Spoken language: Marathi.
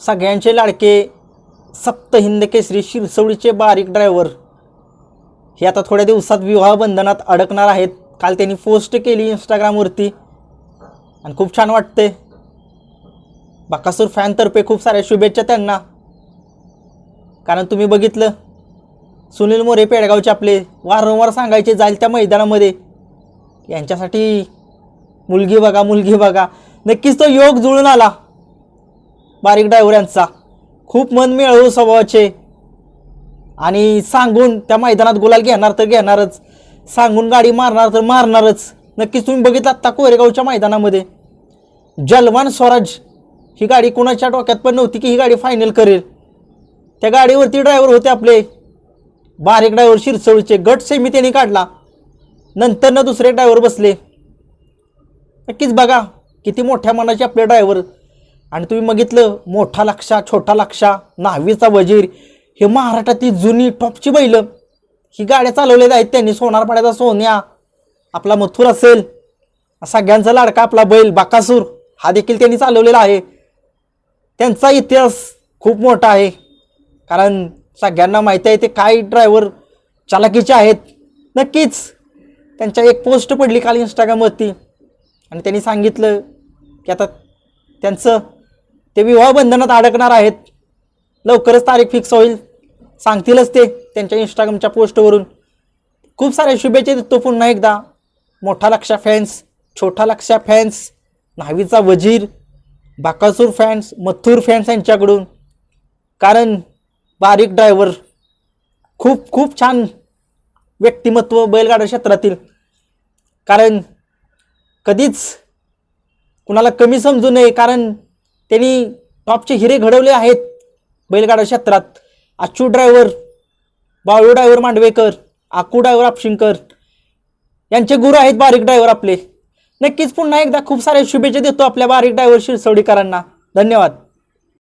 सगळ्यांचे लाडके सप्त हिंद केसरी शिरसवडीचे बारीक ड्रायव्हर हे आता थोड्या दिवसात विवाह बंधनात अडकणार आहेत. काल त्यांनी पोस्ट केली इंस्टाग्रामवरती आणि खूप छान वाटते बाकासूर फॅनतर्फे खूप साऱ्या शुभेच्छा त्यांना. कारण तुम्ही बघितलं सुनील मोरे पेडगावचे आपले वारंवार सांगायचे जाईल त्या मैदानामध्ये. यांच्यासाठी मुलगी बघा मुलगी बघा. नक्कीच तो योग जुळून आला. बारीक ड्रायव्हर यांचा. खूप मन मिळवू स्वभावाचे. आणि सांगून त्या मैदानात गुलाल घेणार तर घेणारच. सांगून गाडी मारणार तर मारणारच. नक्कीच तुम्ही बघितलं आत्ता कोरेगावच्या मैदानामध्ये? जलवान स्वराज ही गाडी कोणाच्या डोक्यात पण नव्हती की ही गाडी फायनल करेल. त्या गाडीवरती ड्रायव्हर होते आपले. बारीक ड्रायव्हर शिरसवळीचे गट सेमी त्यांनी काढला. नंतर न दुसरे ड्रायव्हर बसले. नक्कीच बघा किती मोठ्या मनाचे आपले ड्रायव्हर आणि तुम्ही बघितलं मोठा लक्षा छोटा लक्षा न्हावीचा वजीर हे महाराष्ट्रातली जुनी टॉपची बैलं. ही गाड्या चालवलेल्या आहेत त्यांनी सोनारपाड्याचा सोन्या आपला मथुर असेल सगळ्यांचा लाडका आपला बैल बाकासूर हा देखील त्यांनी चालवलेला आहे. त्यांचा इतिहास खूप मोठा आहे कारण सगळ्यांना माहिती आहे ते काय ड्रायव्हर चालाकीचे आहेत. नक्कीच त्यांच्या एक पोस्ट पडली काल इंस्टाग्रामवरती आणि त्यांनी सांगितलं की आता त्यांचं ते विवाह बंधनात अडकणार आहेत. लवकरच तारीख फिक्स होईल. सांगतीलच ते त्यांच्या इंस्टाग्रामच्या पोस्टवरून खूप साऱ्या शुभेच्छा देतो पुन्हा एकदा. मोठा लक्षा फॅन्स छोटा लक्षा फॅन्स न्हावीचा वजीर बाकासूर फॅन्स मथूर फॅन्स यांच्याकडून. कारण बारीक ड्रायव्हर खूप खूप छान व्यक्तिमत्व बैलगाडा क्षेत्रातील. कारण कधीच कुणाला कमी समजू नये. कारण त्यांनी टॉपचे हिरे घडवले आहेत बैलगाडा क्षेत्रात. Achu driver Balu driver Mandavekar Aku driver Apshinkar. यांचे गुरु आहेत बारीक ड्रायव्हर आपले. नक्कीच पुन्हा एकदा खूप साऱ्या शुभेच्छा देतो आपल्या बारीक ड्रायव्हर शिरसवडीकरांना. धन्यवाद.